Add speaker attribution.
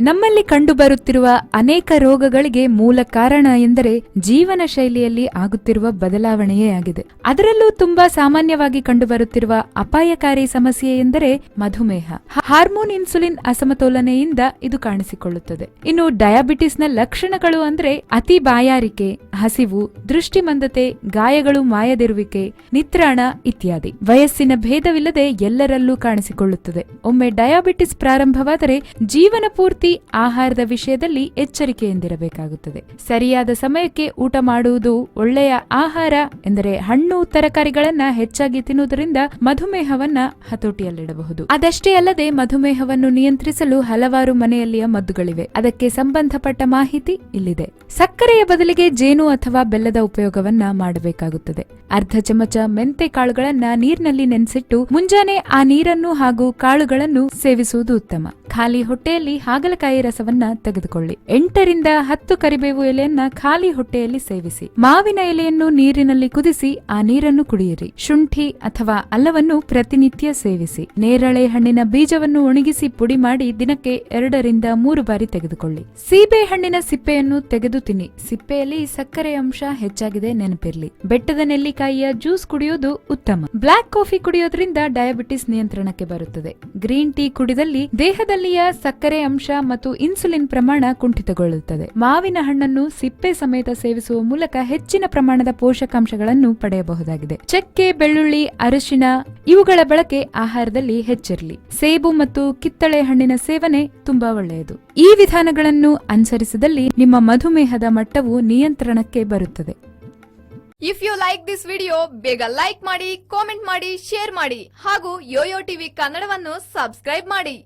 Speaker 1: ನಮ್ಮಲ್ಲಿ ಕಂಡುಬರುತ್ತಿರುವ ಅನೇಕ ರೋಗಗಳಿಗೆ ಮೂಲ ಕಾರಣ ಎಂದರೆ ಜೀವನ ಶೈಲಿಯಲ್ಲಿ ಆಗುತ್ತಿರುವ ಬದಲಾವಣೆಯೇ ಆಗಿದೆ. ಅದರಲ್ಲೂ ತುಂಬಾ ಸಾಮಾನ್ಯವಾಗಿ ಕಂಡುಬರುತ್ತಿರುವ ಅಪಾಯಕಾರಿ ಸಮಸ್ಯೆ ಎಂದರೆ ಮಧುಮೇಹ. ಹಾರ್ಮೋನ್ ಇನ್ಸುಲಿನ್ ಅಸಮತೋಲನೆಯಿಂದ ಇದು ಕಾಣಿಸಿಕೊಳ್ಳುತ್ತದೆ. ಇನ್ನು ಡಯಾಬಿಟಿಸ್ನ ಲಕ್ಷಣಗಳು ಅಂದ್ರೆ ಅತಿ ಬಾಯಾರಿಕೆ, ಹಸಿವು, ದೃಷ್ಟಿಮಂದತೆ, ಗಾಯಗಳು, ಮಾಯದಿರುವಿಕೆ, ನಿತ್ರಾಣ ಇತ್ಯಾದಿ. ವಯಸ್ಸಿನ ಭೇದವಿಲ್ಲದೆ ಎಲ್ಲರಲ್ಲೂ ಕಾಣಿಸಿಕೊಳ್ಳುತ್ತದೆ. ಒಮ್ಮೆ ಡಯಾಬಿಟಿಸ್ ಪ್ರಾರಂಭವಾದರೆ ಜೀವನ ಪೂರ್ತಿ ಆಹಾರದ ವಿಷಯದಲ್ಲಿ ಎಚ್ಚರಿಕೆಯಿಂದಿರಬೇಕಾಗುತ್ತದೆ. ಸರಿಯಾದ ಸಮಯಕ್ಕೆ ಊಟ ಮಾಡುವುದು ಒಳ್ಳೆಯ ಆಹಾರ ಎಂದರೆ ಹಣ್ಣು, ತರಕಾರಿಗಳನ್ನ ಹೆಚ್ಚಾಗಿ ತಿನ್ನುವುದರಿಂದ ಮಧುಮೇಹವನ್ನ ಹತೋಟಿಯಲ್ಲಿಡಬಹುದು. ಅದಷ್ಟೇ ಅಲ್ಲದೆ ಮಧುಮೇಹವನ್ನು ನಿಯಂತ್ರಿಸಲು ಹಲವಾರು ಮನೆಯಲ್ಲಿಯ ಮದ್ದುಗಳಿವೆ. ಅದಕ್ಕೆ ಸಂಬಂಧಪಟ್ಟ ಮಾಹಿತಿ ಇಲ್ಲಿದೆ. ಸಕ್ಕರೆಯ ಬದಲಿಗೆ ಜೇನು ಅಥವಾ ಬೆಲ್ಲದ ಉಪಯೋಗವನ್ನ ಮಾಡಬೇಕಾಗುತ್ತದೆ. ಅರ್ಧ ಚಮಚ ಮೆಂತೆ ಕಾಳುಗಳನ್ನ ನೀರಿನಲ್ಲಿ ನೆನೆಸಿಟ್ಟು ಮುಂಜಾನೆ ಆ ನೀರನ್ನು ಹಾಗೂ ಕಾಳುಗಳನ್ನು ಸೇವಿಸುವುದು ಉತ್ತಮ. ಖಾಲಿ ಹೊಟ್ಟೆಯಲ್ಲಿ ಹಾಗಲಕಾಯಿ ರಸವನ್ನ ತೆಗೆದುಕೊಳ್ಳಿ. ಎಂಟರಿಂದ ಹತ್ತು ಕರಿಬೇವು ಎಲೆಯನ್ನ ಖಾಲಿ ಹೊಟ್ಟೆಯಲ್ಲಿ ಸೇವಿಸಿ. ಮಾವಿನ ಎಲೆಯನ್ನು ನೀರಿನಲ್ಲಿ ಕುದಿಸಿ ಆ ನೀರನ್ನು ಕುಡಿಯಿರಿ. ಶುಂಠಿ ಅಥವಾ ಅಲ್ಲವನ್ನು ಪ್ರತಿನಿತ್ಯ ಸೇವಿಸಿ. ನೇರಳೆ ಹಣ್ಣಿನ ಬೀಜವನ್ನು ಒಣಗಿಸಿ ಪುಡಿ ಮಾಡಿ ದಿನಕ್ಕೆ ಎರಡರಿಂದ ಮೂರು ಬಾರಿ ತೆಗೆದುಕೊಳ್ಳಿ. ಸೀಬೆ ಹಣ್ಣಿನ ಸಿಪ್ಪೆಯನ್ನು ತೆಗೆದು ತಿನ್ನಿ. ಸಿಪ್ಪೆಯಲ್ಲಿ ಸಕ್ಕರೆ ಅಂಶ ಹೆಚ್ಚಾಗಿದೆ ನೆನಪಿರ್ಲಿ. ಬೆಟ್ಟದ ನೆಲ್ಲಿಕಾಯಿಯ ಜ್ಯೂಸ್ ಕುಡಿಯೋದು ಉತ್ತಮ. ಬ್ಲಾಕ್ ಕಾಫಿ ಕುಡಿಯೋದ್ರಿಂದ ಡಯಾಬಿಟಿಸ್ ನಿಯಂತ್ರಣಕ್ಕೆ ಬರುತ್ತದೆ. ಗ್ರೀನ್ ಟೀ ಕುಡಿದಲ್ಲಿ ದೇಹದಲ್ಲಿಯ ಸಕ್ಕರೆ ಅಂಶ ಮತ್ತು ಇನ್ಸುಲಿನ್ ಪ್ರಮಾಣ ಕುಂಠಿತಗೊಳ್ಳುತ್ತದೆ. ಮಾವಿನ ಹಣ್ಣನ್ನು ಸಿಪ್ಪೆ ಸಮೇತ ಸೇವಿಸುವ ಮೂಲಕ ಹೆಚ್ಚಿನ ಪ್ರಮಾಣದ ಪೋಷಕಾಂಶಗಳನ್ನು ಪಡೆಯಬಹುದಾಗಿದೆ. ಚಕ್ಕೆ, ಬೆಳ್ಳುಳ್ಳಿ ಅರಿಶಿನ ಇವುಗಳ ಬಳಕೆ ಆಹಾರದಲ್ಲಿ ಹೆಚ್ಚಿರಲಿ. ಸೇಬು ಮತ್ತು ಕಿತ್ತಳೆ ಹಣ್ಣಿನ ಸೇವನೆ ತುಂಬಾ ಒಳ್ಳೆಯದು. ಈ ವಿಧಾನಗಳನ್ನು ಅನುಸರಿಸಿದಲ್ಲಿ ನಿಮ್ಮ ಮಧುಮೇಹದ ಮಟ್ಟವು ನಿಯಂತ್ರಣಕ್ಕೆ ಬರುತ್ತದೆ.
Speaker 2: If you like this video ಬೇಗ ಲೈಕ್ ಮಾಡಿ ಕಾಮೆಂಟ್ ಮಾಡಿ ಶೇರ್ ಮಾಡಿ ಹಾಗೂ ಯೋಯೋ ಟಿವಿ ಕನ್ನಡವನ್ನು ಸಬ್ಸ್ಕ್ರೈಬ್ ಮಾಡಿ.